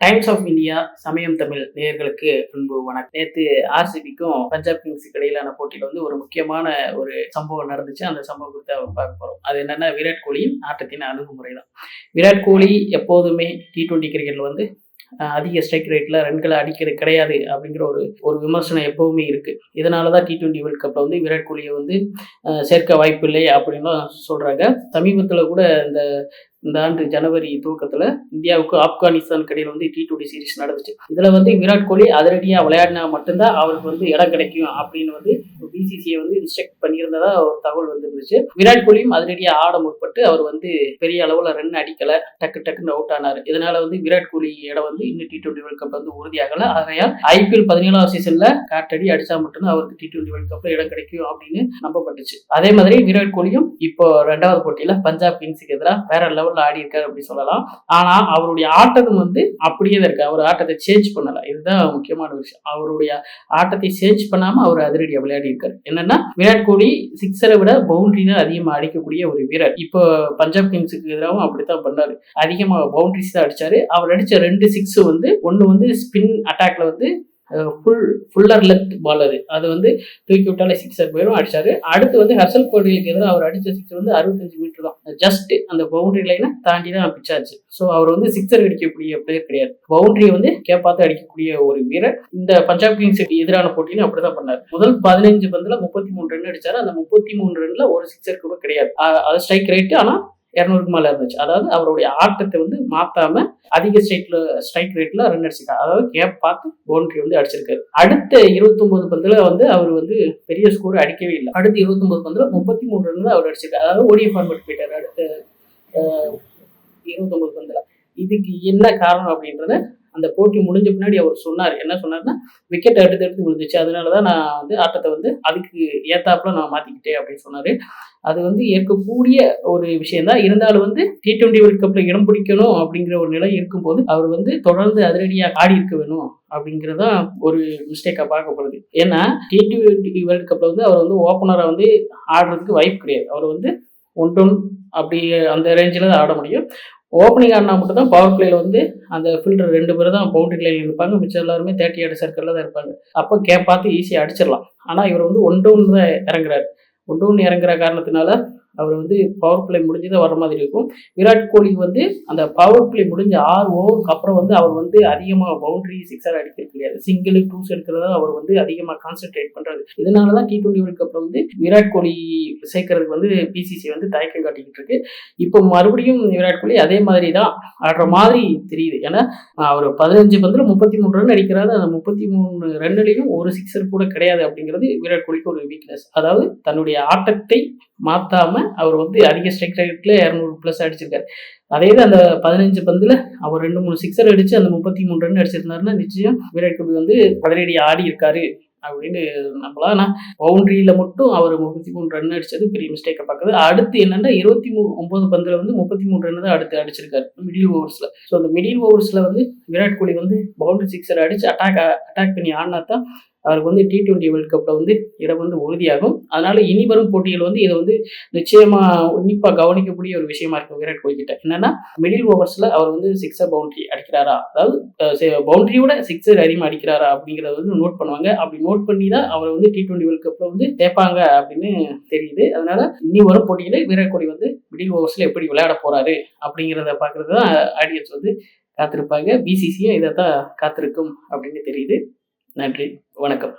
Times of India சமயம் தமிழ் நேயர்களுக்கு அன்பு வணக்கம். நேற்று ஆர்சிபிக்கும் பஞ்சாப் கிங்ஸுக்கு இடையிலான போட்டியில் வந்து ஒரு முக்கியமான ஒரு சம்பவம் நடந்துச்சு. அந்த சம்பவம் குறித்து அவர் பார்க்க போகிறோம் அது என்னன்னா விராட் கோலியின் ஆட்டத்தின் அணுகுமுறை தான் விராட் கோலி எப்போதுமே டி டுவெண்ட்டி கிரிக்கெட்டில் வந்து அதிக ஸ்ட்ரைக் ரேட்டில் ரன்களை அடிக்கிறது கிடையாது அப்படிங்கிற ஒரு ஒரு விமர்சனம் எப்பவுமே இருக்குது இதனால தான் டி ட்வெண்ட்டி வேர்ல்ட் கப்பில் வந்து விராட் கோலியை வந்து சேர்க்க வாய்ப்பில்லை அப்படின்லாம் சொல்கிறாங்க சமீபத்தில் கூட இந்த இந்த ஆண்டு ஜனவரி துவக்கத்தில் இந்தியாவுக்கு ஆப்கானிஸ்தான் கடையில் வந்து டி டுவெண்ட்டி சீரிஸ் நடந்துச்சு. இதில் வந்து விராட் கோலி அதிரடியாக விளையாடினா மட்டும்தான் அவருக்கு வந்து இடம் கிடைக்கும் அப்படின்னு வந்து பிசிசிஐ வந்து இன்ஸ்ட்ரக்ட் பண்ணியிருந்ததா ஒரு தகவல் வந்துருந்துச்சு. விராட் கோலியும் அதிரடியாக ஆட முற்பட்டு அவர் வந்து பெரிய அளவில் ரன் அடிக்கல. டக்கு டக்குன்னு அவுட் ஆனார். இதனால வந்து விராட் கோலி இடம் வந்து இன்னும் டி டுவெண்டி வேர்ல்ட் கப் வந்து உறுதியாகல. ஆகையால் ஐபிஎல் பதினேழாவது சீசன்ல காட்டடி அடிச்சா மட்டும்தான் அவருக்கு டி டுவெண்ட்டி வேர்ல்ட் கப்ல இடம் கிடைக்கும் அப்படின்னு நம்பப்பட்டுச்சு. அதே மாதிரி விராட் கோலியும் இப்போ ரெண்டாவது போட்டியில பஞ்சாப் கிங்ஸுக்கு எதிராக வேற லெவல்ல ஆடி இருக்காரு அப்படின்னு சொல்லலாம். ஆனா அவருடைய ஆட்டம் வந்து அப்படியே தான் இருக்கு. அவர் ஆட்டத்தை சேஞ்ச் பண்ணல. இதுதான் முக்கியமான விஷயம். அவருடைய ஆட்டத்தை சேஞ்ச் பண்ணாம அவர் அதிரடியா விளையாடி இருக்காரு. என்னன்னா விராட் கோலி சிக்ஸரை விட பவுண்டரி தான் அதிகமாக அடிக்கக்கூடிய ஒரு வீரர். இப்போ பஞ்சாப் கிங்ஸுக்கு எதிராகவும் அப்படித்தான் பண்ணாரு. அதிகமாக பவுண்டரிஸ் தான் அடிச்சாரு. அவர் அடிச்ச ரெண்டு சிக்ஸ் வந்து ஒன்று வந்து ஸ்பின் அட்டாக்ல வந்து ஃபுல் ஃபுல்லர் லென்த் பாலர் அது. வந்து தூக்கி விட்டாலே சிக்ஸர் போயிடும் அடிச்சாரு. அடுத்து வந்து ஹர்சல் கோடிலுக்கு எதிராக அவர் அடித்த சிக்ஸர் வந்து அறுபத்தஞ்சு மீட்டர் தான். ஜஸ்ட் அந்த பவுண்டரி லைனை தாண்டி தான் பிச்சாச்சு. ஸோ அவர் வந்து சிக்ஸர் அடிக்கக்கூடிய பிளேயர் கிடையாது. பவுண்டரியை வந்து கேப்பாத்து அடிக்கக்கூடிய ஒரு வீரர். இந்த பஞ்சாப் கிங்ஸுக்கு எதிரான போட்டியிலும் அப்படிதான் பண்ணார். முதல் பதினஞ்சு பந்தில் முப்பத்தி மூணு ரன் அடிச்சாரு. அந்த முப்பத்தி மூணு ரன்ல ஒரு சிக்ஸர் கூட கிடையாது. அது ஸ்ட்ரைக் ரேட்டு ஆனால் இரநூறுக்கு மேலே இருந்துச்சு. அதாவது அவருடைய ஆட்டத்தை வந்து மாற்றாம அதிக ஸ்ட்ரைட்ல ஸ்ட்ரைக் ரேட்ல ரன் அடிச்சிருக்காரு. அதாவது கேப் பார்த்து பவுண்டரி வந்து அடிச்சிருக்காரு. அடுத்த 29 பந்துல வந்து அவர் வந்து பெரிய ஸ்கோர் அடிக்கவே இல்லை. அடுத்த 29 பந்துல முப்பத்தி மூணு ரன் அவர் அடிச்சிருக்காரு. அதாவது ஓடிய ஃபார்மேட் போயிட்டார். அடுத்த இருபத்தொன்பது 29 பந்துல. இதுக்கு என்ன காரணம் அப்படின்றத அந்த போட்டி முடிஞ்ச பின்னாடி அவர் சொன்னார். என்ன சொன்னார்னா விக்கெட் எடுத்து எடுத்து விழுந்துச்சு. அதனால தான் நான் வந்து ஆட்டத்தை வந்து அதுக்கு ஏத்தாப்புல நான் மாற்றிக்கிட்டேன் அப்படின்னு சொன்னார். அது வந்து ஏற்கக்கூடிய ஒரு விஷயம் தான் இருந்தாலும் வந்து டி ட்வெண்ட்டி வேர்ல்ட் கப்பில் இடம் பிடிக்கணும் அப்படிங்கிற ஒரு நிலை இருக்கும்போது அவர் வந்து தொடர்ந்து அதிரடியாக ஆடி இருக்க வேணும் அப்படிங்கிறதான் ஒரு மிஸ்டேக்காக பார்க்கப்படுது. ஏன்னா டி டுவெண்ட்டி வேர்ல்ட் கப்பில் வந்து அவர் வந்து ஓப்பனராக வந்து ஆடுறதுக்கு வாய்ப்பு கிடையாது. அவர் வந்து ஒன் டவுன் அப்படி அந்த ரேஞ்சில் தான் ஆட முடியும். ஓப்பனிங் ஆடினா மட்டும் தான் பவர் பிளேயில் வந்து அந்த ஃபில்டர் ரெண்டு பேரும் தான் பவுண்டரி லைனில் இருப்பாங்க மிச்சம் எல்லாருமே தேர்ட்டி ஆடு சர்க்கிளில் தான் இருப்பாங்க. அப்போ கேப் பார்த்து ஈஸியாக அடிச்சிடலாம். ஆனால் இவர் வந்து ஒன் டவுன் தான் இறங்குறாரு. ஒன் டவுன் இறங்குற காரணத்தினால அவர் வந்து பவர் பிளே முடிஞ்சு வர மாதிரி இருக்கும். விராட் கோலி வந்து அந்த பவர் பிளே முடிஞ்ச ஆறு ஓவருக்கு அப்புறம் வந்து அவர் வந்து அதிகமாக பவுண்டரி சிக்ஸர் அடிக்கிறது கிடையாது. சிங்கிள் டூஸ் எடுக்கிறதா அவர் வந்து அதிகமாக கான்சென்ட்ரேட் பண்ணுறாரு இதனால தான் டி டுவெண்ட்டி வேர்ல்ட் கப்பில் வந்து விராட் கோலி சேர்க்கறதுக்கு வந்து பிசிசி வந்து தயக்கம் காட்டிக்கிட்டு இருக்கு. இப்போ மறுபடியும் விராட் கோலி அதே மாதிரி தான் ஆடுற மாதிரி தெரியுது. ஏன்னா அவர் பதினஞ்சு பந்தில் முப்பத்தி மூணு ரன் அடிக்கிறாரு. அந்த முப்பத்தி மூணு ரன்னிலையும் ஒரு சிக்ஸர் கூட கிடையாது அப்படிங்கிறது விராட் கோலிக்கு ஒரு வீக்னஸ் அதாவது தன்னுடைய ஆட்டத்தை மாற்றாம அவர் வந்து அதிக ஸ்ட்ரைக் ரேட்டில் இரநூறு ப்ளஸ் அடிச்சிருக்காரு. அதே தான் அந்த பதினஞ்சு பந்தில் அவர் ரெண்டு மூணு சிக்ஸர் அடித்து அந்த முப்பத்தி மூணு ரன் அடிச்சிருந்தாருன்னா நிச்சயம் விராட் கோலி வந்து பதினடி ஆடி இருக்காரு அப்படின்னு நம்மளா ஆனால் பவுண்ட்ரியில் மட்டும் அவர் முப்பத்தி மூணு ரன் அடித்தது பெரிய மிஸ்டேக்கை பார்க்குது. அடுத்து என்னென்னா இருபத்தி மூணு ஒம்பது பந்தில் வந்து முப்பத்தி மூணு ரன் தான் அடுத்து அடிச்சிருக்காரு மிடில் ஓவர்ஸில் ஸோ அந்த மிடில் ஓவர்ஸில் வந்து விராட் கோலி வந்து பவுண்டரி சிக்ஸர் அடித்து அட்டாக் அட்டாக் பண்ணி ஆடினா தான் அவருக்கு வந்து டி டுவெண்ட்டி வேர்ல்ட் கப்பில் வந்து இடம் வந்து உறுதியாகும். அதனால இனி வரும் போட்டிகள் வந்து இதை வந்து நிச்சயமா உன்னிப்பாக கவனிக்கக்கூடிய ஒரு விஷயமா இருக்கும் விராட் கோலி கிட்ட. என்னன்னா மிடில் ஓவர்ஸில் அவர் வந்து சிக்ஸர் பவுண்டரி அடிக்கிறாரா? அதாவது பவுண்டரியோட சிக்ஸர் அதிகமாக அடிக்கிறாரா அப்படிங்கறத வந்து நோட் பண்ணுவாங்க. அப்படி நோட் பண்ணி தான் அவர் வந்து டி டுவெண்ட்டி வேர்ல்ட் கப்பில் வந்து கேட்பாங்க அப்படின்னு தெரியுது. அதனால இனி வரும் போட்டியில் விராட் கோலி வந்து மிடில் ஓவர்ஸில் எப்படி விளையாட போறாரு அப்படிங்கிறத பார்க்கறது தான் ஆடியன்ஸ் வந்து காத்திருப்பாங்க. பிசிசியும் இதை தான் காத்திருக்கும் அப்படின்னு தெரியுது. நன்றி வணக்கம்.